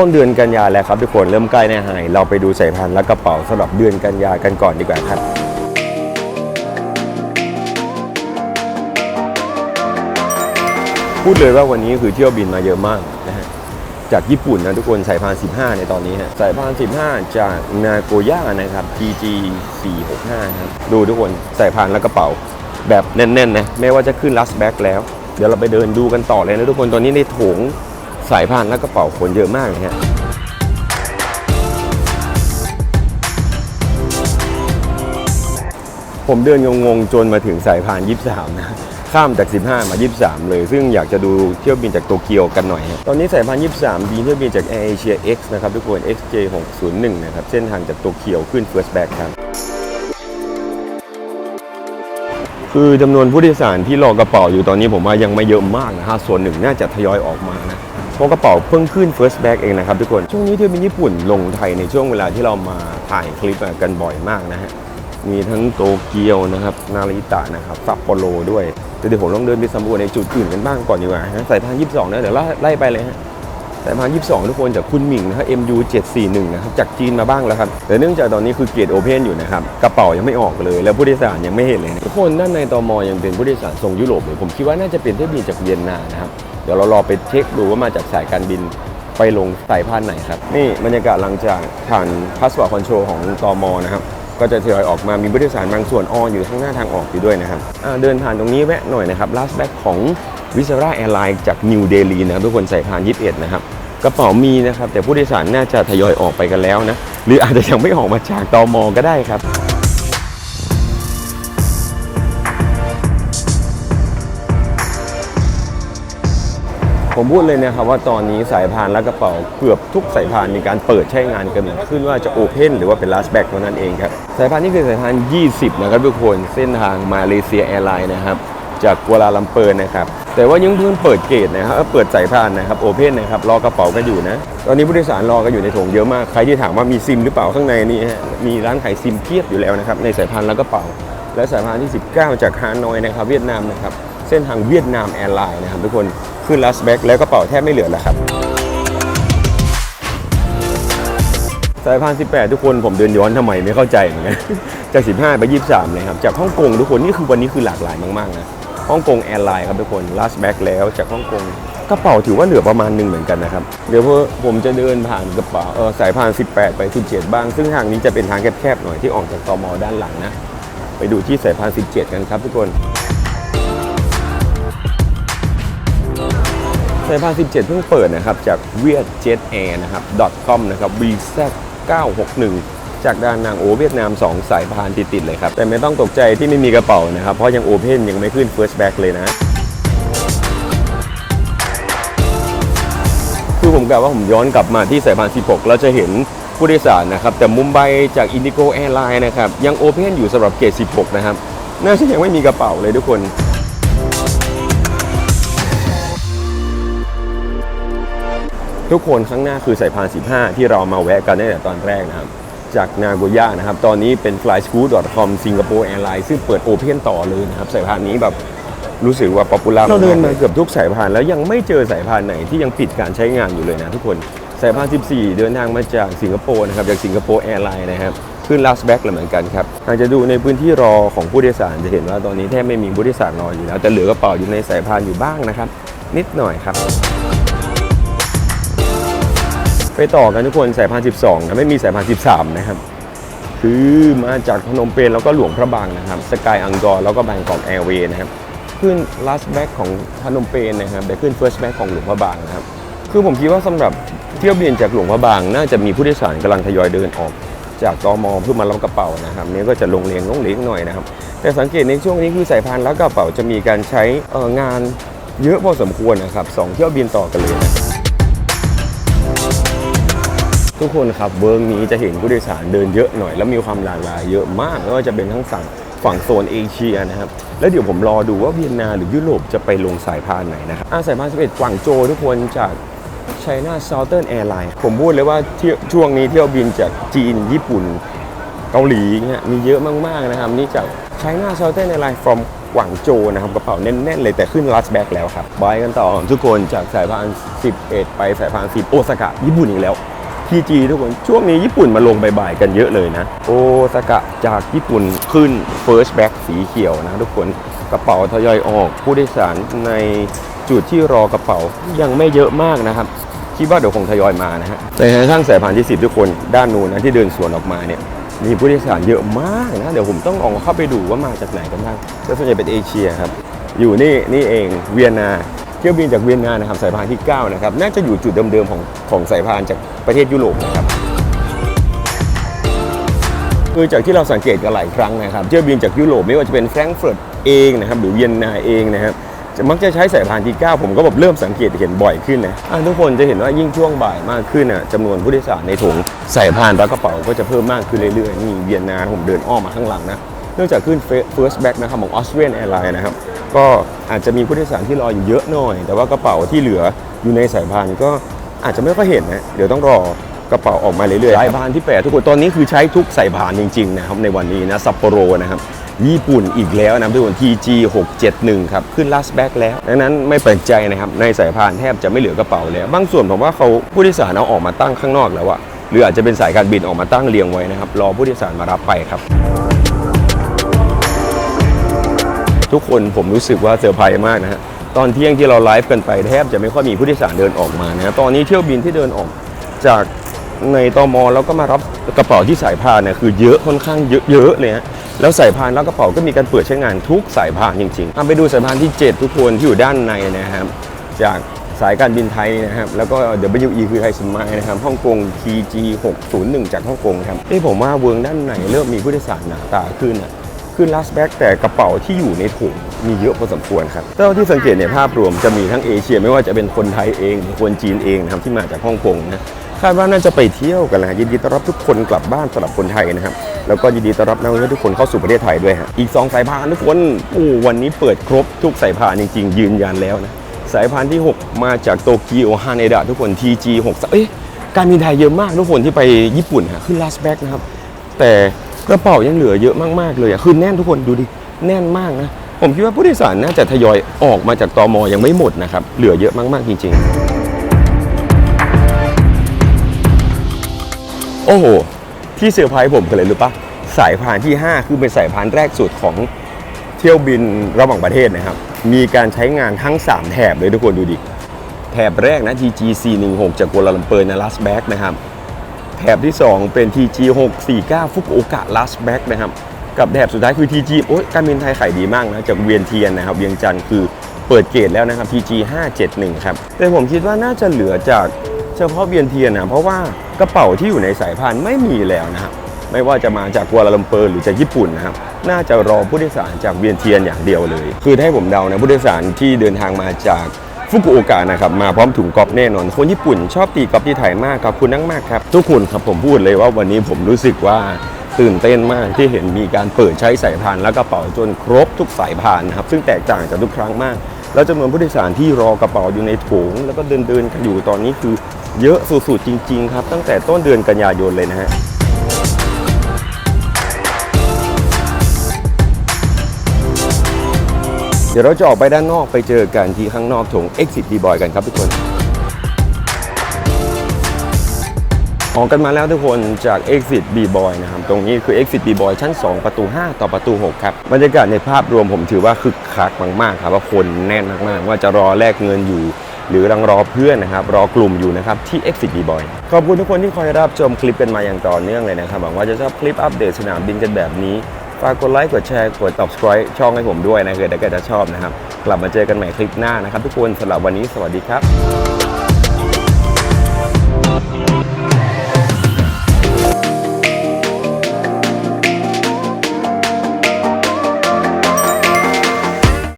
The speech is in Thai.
ต้นเดือนกันยาแล้วครับทุกคนเริ่มใกล้แน่หายเราไปดูสายพันธุ์และกระเป๋าสำหรับเดือนกันยากันก่อนดีกว่าครับพูดเลยว่าวันนี้คือเที่ยวบินมาเยอะมากนะฮะจากญี่ปุ่นนะทุกคนสายพาน 15 ในตอนนี้ฮะสายพาน 15 จากนาโกย่านะครับ TG 465ครับดูทุกคนสายพานและกระเป๋า แบบแน่นๆนะไม่ว่าจะขึ้นลัสแบ็กแล้ว เดี๋ยวเราไปเดินดูกันต่อเลยนะทุกคนตอนนี้ในโถง สายพานและกระเป๋าคนเยอะมากเลยฮะผมเดินงงๆ จนมาถึงสายพาน 23 นะ ข้ามจาก 15 มา 23 เลย ซึ่งอยากจะดูเที่ยวบินจากโตเกียวกันหน่อยฮะตอนนี้สายพาน 23 บินเที่ยวบินจาก Air Asia X นะครับ ทุกคน XJ 601 นะครับ เส้นทางจากโตเกียวขึ้น First Back ครับ คือจำนวนผู้โดยสารที่รอกระเป๋าอยู่ตอนนี้ผมว่ายังไม่เยอะมากนะฮะส่วนหนึ่งน่าจะทยอยออกมานะ เพราะกระเป๋าเพิ่งขึ้น first bag เองนะครับทุกคน ช่วงนี้เที่ยวบินญี่ปุ่นลงไทยในช่วงเวลาที่เรามาถ่ายคลิปกันบ่อยมากนะฮะ มีทั้งโตเกียวนะครับ นาริตะนะครับซัปโปโรด้วยแต่เดี๋ยวผมลองเดินไปสำรวจในจุดอื่นกันบ้างก่อนดีกว่าฮะสายพาน22นะเดี๋ยวไล่ไล่ไปเลยฮะสายพาน22ทุกคนจากคุณหมิงนะครับ MU 741นะครับจากจีนมาบ้างแล้วครับแต่เนื่องจากตอนนี้คือเกียรติโอเพนอยู่นะครับกระเป๋ายังไม่ออกเลยแล้วผู้โดยสารยังไม่เห็นเลย ทุกคนด้านในตมยังเป็นผู้โดยสารทรงยุโรปเลยผมคิดว่าน่าจะเป็นเที่ยวบินจากเวียนนานะครับ เดี๋ยวเรารอไปเช็คดูว่ามาจากสายการบินไปลงสายพานไหนครับ นี่บรรยากาศหลังจากผ่านพาสปอร์ตคอนโทรลของตมนะครับ ก็จะทยอยออกมามีผู้โดยสารบางส่วนอออยู่ข้างหน้าทางออกอยู่ด้วยนะครับเดินผ่านตรงนี้แวะหน่อยนะครับ last back ของวิซาร่าแอร์ไลน์จากนิวเดลีนะครับทุกคนสายพาน21 นะครับกระเป๋ามีนะครับ แต่ผู้โดยสารน่าจะทยอยออกไปกันแล้วนะ หรืออาจจะยังไม่ออกมาจากตอมอก็ได้ครับ ผมพูดเลยนะครับว่าตอนนี้สายพานและกระเป๋าเกือบทุกสายพานมีการเปิดใช้งานกันขึ้นว่าจะโอเพนหรือว่าเป็น last back เท่านั้นเองครับ สายพานนี้คือสายพาน 20 นะครับทุกคนเส้นทางมาเลเซียแอร์ไลน์นะครับจากกัวลาลัมเปอร์นะครับแต่ว่ายังเพิ่งเปิดเกตนะครับเปิดสายพานนะครับโอเพนนะครับรอกระเป๋ากันอยู่นะ ตอนนี้ผู้โดยสารรอกันอยู่ในโถงเยอะมากใครที่ถามว่ามีซิมหรือเปล่าข้างในนี่มีร้านขายซิมเพียบอยู่แล้วนะครับในสายพานและกระเป๋าและสายพานที่ 19 จากฮานอยนะครับเวียดนามนะครับ เส้นทางเวียดนามแอร์ไลน์นะครับทุกคนขึ้นลัสแบ็กแล้วกระเป๋าแทบไม่เหลือแล้วครับสายพาน18ทุกคนผมเดินย้อนทำไมไม่เข้าใจเหมือนกันจาก 15 ไป 23 เลยครับจากฮ่องกงทุกคนนี่คือวันนี้คือหลากหลายมากๆนะฮ่องกงแอร์ไลน์ครับทุกคนลัสแบ็กแล้วจากฮ่องกงกระเป๋าถือว่าเหลือประมาณหนึ่งเหมือนกันนะครับ เดี๋ยวผมจะเดินผ่านกระเป๋าเออสายพาน 18 ไป 17 บ้าง ซึ่งทางนี้จะเป็นทางแคบๆหน่อยที่ออกจากตมด้านหลังนะ ไปดูที่สายพาน 17 กันครับทุกคน สายพาน17 เพิ่งเปิดนะครับ จากเวียดเจ็ตแอร์นะครับ .com นะครับ VZ 961 จากดานนางโอเวียดนาม 2 สายพานติดๆเลยครับ แต่ไม่ต้องตกใจที่ไม่มีกระเป๋านะครับ เพราะยังโอเพนยังไม่ขึ้น First Back เลยนะ คือผมกล่าวว่าผมย้อนกลับมาที่สายพาน 16แล้วจะเห็นผู้โดยสารนะครับ แต่มุมไบจากอินดิโกแอร์ไลน์นะครับ ยังโอเพนอยู่สำหรับเกต16 นะครับ น่าจะยังไม่มีกระเป๋าเลยทุกคน ทุกคนข้างหน้าคือสายพาน15 ที่เรามาแวะกันตั้งแต่ตอนแรกนะครับ จากนาโกย่านะครับ ตอนนี้เป็น flyscoot.com สิงคโปร์แอร์ไลน์ซึ่งเปิดโอเพนต่อเลยนะครับ สายพานนี้แบบรู้สึกว่าป๊อปปูล่าเราเดินมาเกือบทุกสายพานแล้วยังไม่เจอสายพานไหนที่ยังปิดการใช้งานอยู่เลยนะทุกคนสายพาน 14 เดินทางมาจากสิงคโปร์นะครับ จากสิงคโปร์แอร์ไลน์นะครับ ขึ้น last back เลยเหมือนกันครับหากจะดูในพื้นที่รอของผู้โดยสารจะเห็นว่าตอนนี้แทบไม่มีผู้โดยสารรออยู่แล้ว แต่เหลือกระเป๋าอยู่ในสายพานอยู่บ้างนะครับ นิดหน่อยครับ ไปต่อกันทุกคนสายพาน12นะไม่มีสายพาน13นะครับคือมาจากพนมเปญแล้วก็หลวงพระบางนะครับสกายอังกอร์แล้วก็แบงกอกแอร์เวย์นะครับขึ้น last back ของพนมเปญนะครับแต่ขึ้น first back ของหลวงพระบางนะครับคือผมคิดว่าสำหรับเที่ยวบินจากหลวงพระบาง น่าจะมีผู้โดยสารกำลังทยอยเดินออกจากตมเพื่อมารับกระเป๋านะครับนี่ก็จะลงเลียงลงเลียงหน่อยนะครับ แต่สังเกตในช่วงนี้คือสายพานรับกระเป๋าจะมีการใช้งานเยอะพอสมควรนะครับสองเที่ยวบินต่อกันเลยนะ ทุกคนครับเวิร์กนี้จะเห็นผู้โดยสารเดินเยอะหน่อย แล้วมีความหลากหลายเยอะมากไม่ว่าจะเป็นทั้งฝั่งฝั่งโซนเอเชียนะครับ แล้วเดี๋ยวผมรอดูว่าเวียนนาหรือยุโรปจะไปลงสายพานไหนนะครับอาสายพาน 11กวางโจทุกคนจาก China Southern Airlines ผมพูดเลยว่าที่ช่วงนี้เที่ยวบินจากจีนญี่ปุ่นเกาหลีเนี่ยมีเยอะมาก ๆ นะครับ นี่จาก China Southern Airlines from กวางโจนะครับกระเป๋าแน่น ๆ เลยแต่ขึ้นลัสแบ็กแล้วครับบายกันต่อทุกคนจากสายพาน 11 ไปสายพาน10โอซาก้าญี่ปุ่นอีกแล้ว ทีจีทุกคน ช่วงนี้ญี่ปุ่นมาลงบ่ายๆกันเยอะเลยนะ โอซาก้าจากญี่ปุ่นขึ้น First Back สีเขียวนะทุกคนกระเป๋าทยอยออก ผู้โดยสารในจุดที่รอกระเป๋ายังไม่เยอะมากนะครับ คิดว่าเดี๋ยวคงทยอยมานะฮะแต่กระทั่งสายพานที่ 10 ทุกคนด้านนู้นนะที่เดินสวนออกมาเนี่ยมีผู้โดยสารเยอะมากนะ เดี๋ยวผมต้องลองเข้าไปดูว่ามาจากไหนกันบ้างก็ส่วนใหญ่เป็นเอเชียครับ อยู่นี่นี่เองเวียนนา ที่ยวบินจากเวียนนานะครับสายพานที่ 9 นะครับ น่าจะอยู่จุดเดิมๆของของสายพานจากประเทศยุโรปนะครับคือจากที่เราสังเกตกันหลายครั้งนะครับเที่ยวบินจากยุโรปไม่ว่าจะเป็นแฟรงก์เฟิร์ตเองนะครับหรือเวียนนาเองนะครับมักจะใช้สายพานที่ 9 ผมก็แบบเริ่มสังเกตเห็นบ่อยขึ้นนะะทุกคนจะเห็นว่ายิ่งช่วงบ่ายมากขึ้นอะจำนวนผู้โดยสารในถุงสายพานและกระเป๋าก็จะเพิ่มมากขึ้นเรื่อยๆนี่เวียนนาผมเดินอ้อมมาข้างหลังนะเนื่องจากขึ้น First Back นะครับของ Austrian Airlines นะครับ ก็อาจจะมีผู้โดยสารที่รออยู่เยอะหน่อย แต่ว่ากระเป๋าที่เหลืออยู่ในสายพานก็อาจจะไม่ค่อยเห็นนะเดี๋ยวต้องรอกระเป๋าออกมาเรื่อยๆสายพานที่8ทุกคนตอนนี้คือใช้ทุกสายพานจริงๆนะครับในวันนี้นะซัปโปโรนะครับญี่ปุ่นอีกแล้วนะทุกคน TG 671ครับขึ้น last back แล้วดังนั้นไม่แปลกใจนะครับในสายพานแทบจะไม่เหลือกระเป๋าแล้วบางส่วนผมว่าเขาผู้โดยสารเอาออกมาตั้งข้างนอกแล้วอะหรืออาจจะเป็นสายการบินออกมาตั้งเรียงไว้นะครับรอผู้โดยสารมารับไปครับ ทุกคนผมรู้สึกว่าเซอร์ไพรส์มากนะฮะตอนเที่ยงที่เราไลฟ์กันไปแทบจะไม่ค่อยมีผู้โดยสารเดินออกมานะตอนนี้เที่ยวบินที่เดินออกจากในตมแล้วก็มารับกระเป๋าที่สายพานเนี่ยคือเยอะค่อนข้างเยอะเยอะเลยฮะแล้วสายพานแล้วกระเป๋าก็มีการเปิดใช้งานทุกสายพานจริงๆอะไปดูสายพานที่ 7 ทุกคนที่อยู่ด้านในนะครับจากสายการบินไทยนะครับแล้วก็ WE คือไทยสมายนะครับฮ่องกง TG 601 จากฮ่องกงครับเอ้ผมว่าเวิร์งด้านในเริ่มมีผู้โดยสารหนาตาขึ้นอะ ขึ้น last back แต่กระเป๋าที่อยู่ในถุงมีเยอะพอสมควรครับเท่าที่สังเกตในภาพรวมจะมีทั้งเอเชีย ไม่ว่าจะเป็นคนไทยเองคนจีนเองนะครับที่มาจากฮ่องกงนะคาดว่าน่าจะไปเที่ยวกันนะฮะยินดีต้อนรับทุกคนกลับบ้านสำหรับคนไทยนะครับ แล้วก็ยินดีต้อนรับนักท่องเที่ยวทุกคนเข้าสู่ประเทศไทยด้วยฮะอีก 2 สายพานทุกคนโอ้วันนี้เปิดครบทุกสายพานจริง ๆ ยืนยันแล้วนะสายพานที่ 6 มาจากโตเกียวฮาเนดะทุกคน TG 6เอ๊ะการบินไทยเยอะมากทุกคนที่ไปญี่ปุ่นฮะขึ้น last back นะครับแต่ กระเป๋ายังเหลือเยอะมากๆเลยอะคือแน่นทุกคนดูดิแน่นมากนะผมคิดว่าผู้โดยสารน่าจะทยอยออกมาจากตอมอยังไม่หมดนะครับ เหลือเยอะมากๆจริง ๆ โอ้โห ที่เซอร์ไพรส์ผมกันเลยรู้ปะสายพานที่ 5 คือเป็นสายพานแรกสุดของเที่ยวบินระหว่างประเทศนะครับ มีการใช้งานทั้ง 3 แถบเลยทุกคนดูดิ แถบแรกนะ TG 416จากกัวลาลัมเปอร์นลัสแบกนะครับ แถบที่ 2 เป็น TG 649ฟุกโอกะลัสแบ็กนะครับ กับแถบสุดท้ายคือ TG โอ้ยการบินไทยขายดีมากนะ จากเวียนเทียนนะครับ เวียงจันทร์คือเปิดเกตแล้วนะครับ TG 571 ครับ แต่ผมคิดว่าน่าจะเหลือจากเฉพาะเวียนเทียนนะเพราะว่ากระเป๋าที่อยู่ในสายพานไม่มีแล้วนะครับไม่ว่าจะมาจากกัวลาลัมเปอร์หรือจากญี่ปุ่นนะครับ น่าจะรอผู้โดยสารจากเวียนเทียนอย่างเดียวเลย คือให้ผมเดานะผู้โดยสารที่เดินทางมาจาก ฟุกุโอกะนะครับมาพร้อมถุงกอล์ฟแน่นอน คนญี่ปุ่นชอบตีกอล์ฟที่ไทยมากขอบคุณนักมากครับ ทุกคนครับผมพูดเลยว่าวันนี้ผมรู้สึกว่าตื่นเต้นมากที่เห็นมีการเปิดใช้สายพานและกระเป๋าจนครบทุกสายพานนะครับซึ่งแตกต่างจากทุกครั้งมาก แล้วจำนวนผู้โดยสารที่รอกระเป๋าอยู่ในถุงแล้วก็เดินเดินๆกันอยู่ตอนนี้คือเยอะสุดๆจริง ๆ ครับ ตั้งแต่ต้นเดือนกันยายนเลยนะฮะ ดี๋ยวเราจะออกไปด้านนอกไปเจอกันที่ข้างนอกถง Exit B-Boy กันครับทุกคนออกกันมาแล้วทุกคนจาก Exit B-Boy นะครับ ตรงนี้คือ Exit B-Boy ชั้น 2 ประตู 5 ต่อประตู 6 ครับ บรรยากาศในภาพรวมผมถือว่าคึกคักมาก ๆ ครับ ว่าคนแน่นมาก ๆ ว่าจะรอแลกเงินอยู่ หรือรังรอเพื่อนนะครับ รอกลุ่มอยู่นะครับที่ Exit B-Boy ขอบคุณทุกคนที่คอยรับชมคลิปกันมาอย่างต่อเนื่องเลยนะครับหวังว่าจะชอบคลิปอัปเดตสนามบินกันแบบนี้ ฝากกดไลค์กดแชร์กด subscribe ช่องให้ผมด้วยนะเกิดถ้าเกิดจะชอบนะครับ กลับมาเจอกันใหม่คลิปหน้านะครับทุกคนสำหรับวันนี้สวัสดีครับ